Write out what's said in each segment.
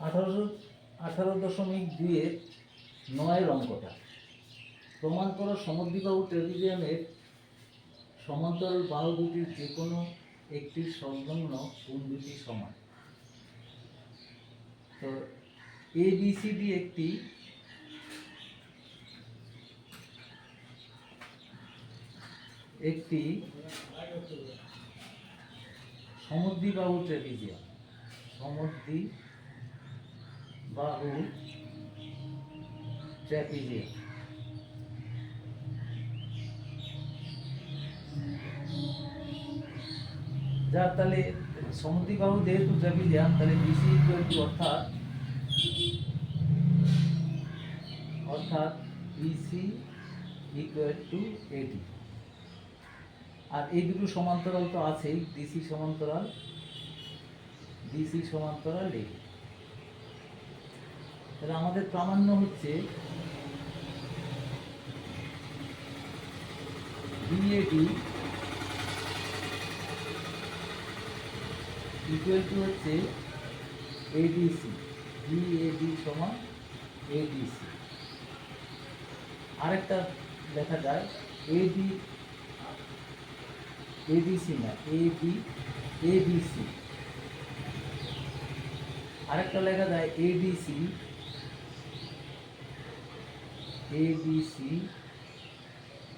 আঠারোশো আঠারো দশমিক দুইয়ের নয়ের অঙ্কটা প্রমাণ করো সমদ্বিবাহু ট্রেপিজিয়ামের সমান্তরাল বাহু দুটির যে কোনো একটির সংলগ্ন কোণ দুটি সমান। তো এ একটি একটি সমদ্বিবাহু ট্রেপিজিয়াম সমদ্বি বাহু ট্র্যাপিজিয়াম যার তাহলে সমদ্বিবাহু যেহেতু ট্র্যাপিজিয়াম তাহলে বিসি ইকুয়াল অর্থাৎ অর্থাৎ বিসি ইকুয়াল টু এডি আর এই দুটো সমান্তরাল তো আছেই ডিসি সমান্তরাল ডিসি সমান্তরাল এডি তাহলে আমাদের প্রামাণ্য হচ্ছে বিএডি ইকুয়াল টু হচ্ছে এডিসি বিএডি সমান এডিসি আরেকটা লেখা যায় এডি এডিসি না এবি এবিসি আরেকটা লেখা যায় এডিসি এবিসি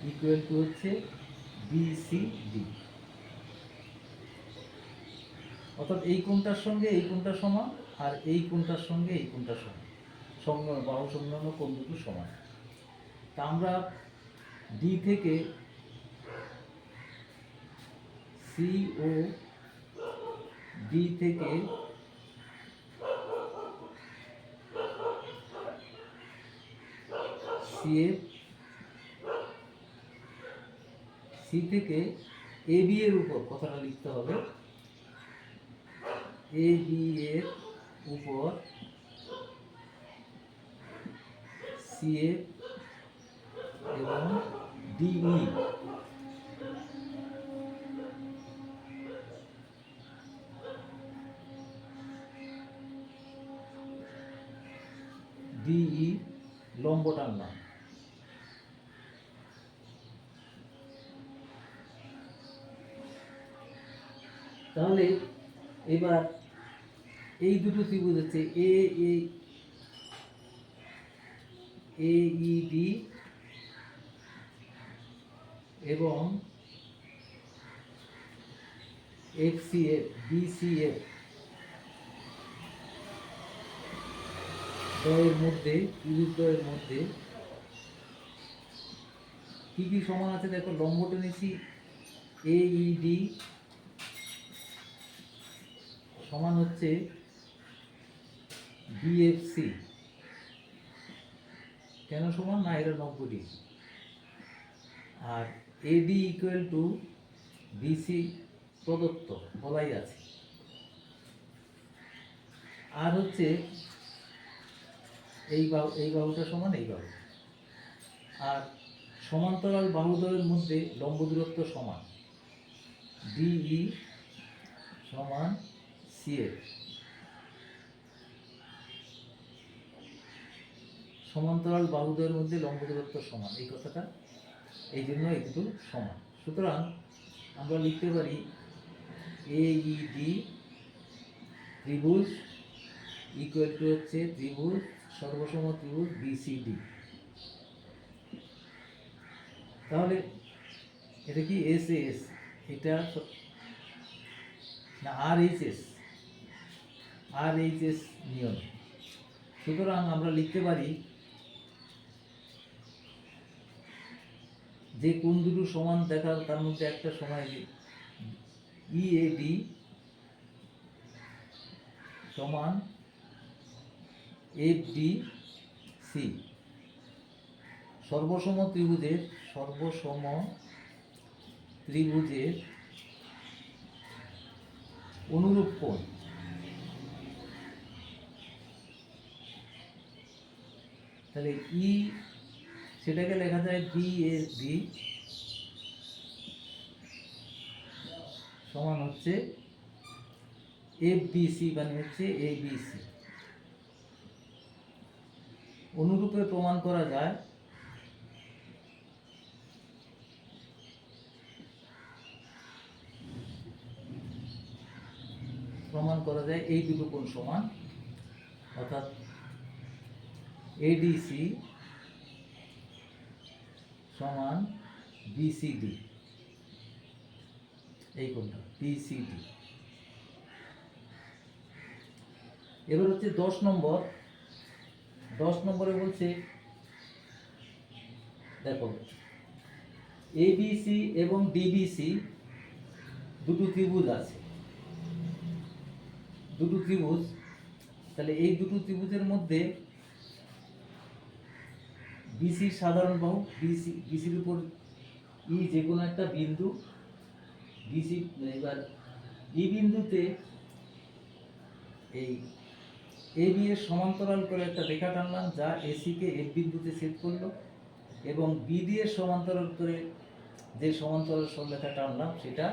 ইকুয়াল টু হচ্ছে বিসিডি অর্থাৎ এই কোণটার সঙ্গে এই কোণটা সমান আর এই কোণটার সঙ্গে এই কোণটা সমান। সংলগ্ন বাহু সংলগ্ন কোণ দুটো সমান। তা আমরা ডি থেকে সি ও ডি থেকে সি এর সি থেকে এ বি এর উপর কথাটা লিখতে হবে। এ বি এর উপর সি এ এবং ডিই ডিই লম্ব টানলাম তাহলে এবার এই দুটো ত্রিভুজ হচ্ছে এ এ ডি এবং F C F B C F দ্বয়ের মধ্যে, ত্রিভুজ দ্বয়ের মধ্যে কি কি সমান আছে দেখো? লম্ব টেনেছি এ ই ডি সমান হচ্ছে বিএফসি কেন সমান? না, এটা নব্বই ডিগ্রি। আর এডি ইকুয়াল টু বিসি প্রদত্ত, বলাই আছে। আর হচ্ছে এই বাহু, এই বাহুটা সমান এই বাহু। আর সমান্তরাল বাহুদ্বয়ের মধ্যে লম্ব দূরত্ব সমান। ডিই সমান সিএফ। সমান্তরাল বাহুদ্বয়ের মধ্যে লম্ব দূরত্ব সমান। এই কথাটা এই জন্য এই দুটো সমান। সুতরাং আমরা লিখতে পারি এ ডি ত্রিভুজ ইকুয়াল টু হচ্ছে ত্রিভুজ, সর্বসম ত্রিভুজ বিসিডি তাহলে এটা কি এস এস এটা না R H S R H S নিয়ম। সুতরাং আমরা লিখতে পারি, যে কোন দুটো সমান দেখা তার মধ্যে একটা সময় ই এ ডি সমান এফ ডি সি সর্বসম ত্রিভুজের সর্বসম ত্রিভুজের অনুরূপ কোণ। তাহলে ই সেটাকে লেখা যায় বি এস বি সমান হচ্ছে সি মানে হচ্ছে এ বি সি অনুরূপে প্রমাণ করা যায়, প্রমাণ করা যায় এই দুটো কোণ সমান, অর্থাৎ এডিসি সমান বিসিডি এই কোণটা বিসিডি এবার হচ্ছে দশ নম্বর। দশ নম্বরে বলছে, দেখো এবিসি এবং ডিবিসি দুটো ত্রিভুজ আছে। দুটো ত্রিভুজ, তাহলে এই দুটো ত্রিভুজের মধ্যে বিসির সাধারণ বাহু বিসি বিসির উপর ই যে কোনো একটা বিন্দু বিসি এবার ই বিন্দুতে এই এ বি এর সমান্তরাল করে একটা রেখা টানলাম, যা এসিকে এফ বিন্দুতে ছেদ করল, এবং বি দিয়ে সমান্তরাল করে যে সমান্তরাল সরলরেখা টানলাম, সেটা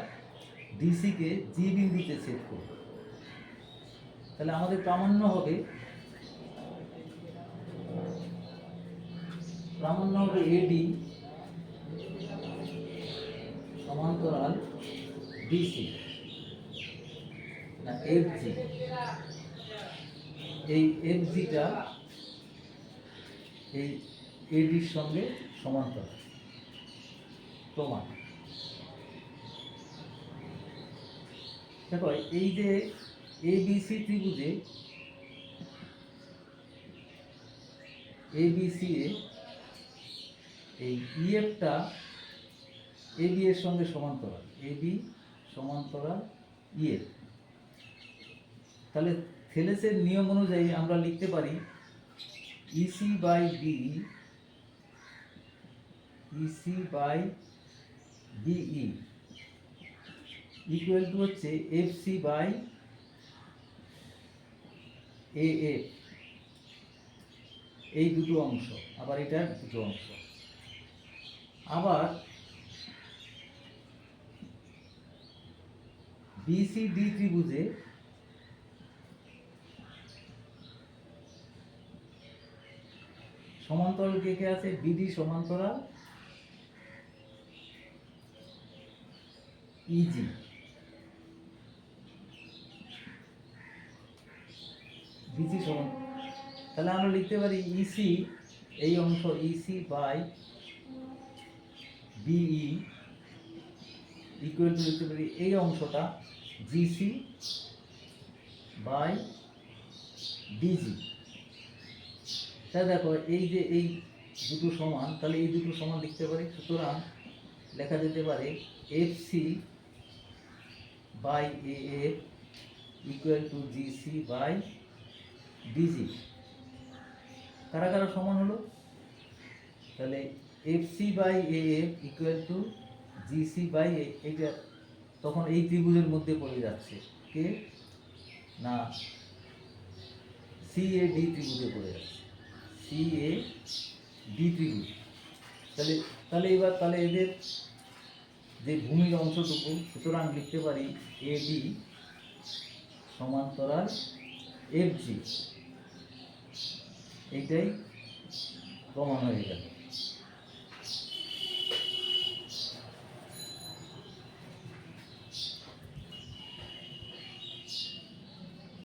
ডিসিকে জি বিন্দুতে ছেদ করল। তাহলে আমাদের প্রামাণ্য হবে প্রামাণ্য হবে এডি সমান্তরাল ডিসি না এফ জি এই এফ জিটা এই এডির সঙ্গে সমান্তরাল। প্রমাণ। দেখো, এই যে এ বি সি ত্রিভুজে এ বি সি এ এই ইএফটা এ বি এর সঙ্গে সমান্তরাল। এ বি সমান্তরাল ইএফ তাহলে থেলেসের নিয়ম অনুযায়ী আমরা লিখতে পারি EC by B EC by BE equal to হচ্ছে এফ সি বাই এ এই দুটো অংশ, আবার এটার দুটো অংশ। আবার বিসিডি ত্রিভুজে সমান্তরাল কে কে আছে? বিডি সমান্তরাল ইজি বিসি সমান তাহলে আমরা লিখতে পারি ইসি এই অংশ EC by BE equal to লিখতে পারি এই অংশটা জিসি বাই ডিজি। তাহলে দেখো, এই যে এই দুটো সমান, তাহলে এই দুটো সমান লিখতে পারি। সুতরাং লেখা যেতে পারে F C by A F equal to GC by DG. কারা কারা সমান হলো? তাহলে F C by A F equal to GC by এইটা তখন এই ত্রিভুজের মধ্যে পড়ে যাচ্ছে। কে? না। সি এ ডি ত্রিভুজে পড়ে যাচ্ছে। সি এ ডি ত্রিভুজ। তাহলে তাহলে এবার, তাহলে এদের যে ভূমির অংশটুকু, সুতরাং লিখতে পারি এ ডি সমান্তরাল এফ জি এইটাই প্রমাণ হয়ে গেল।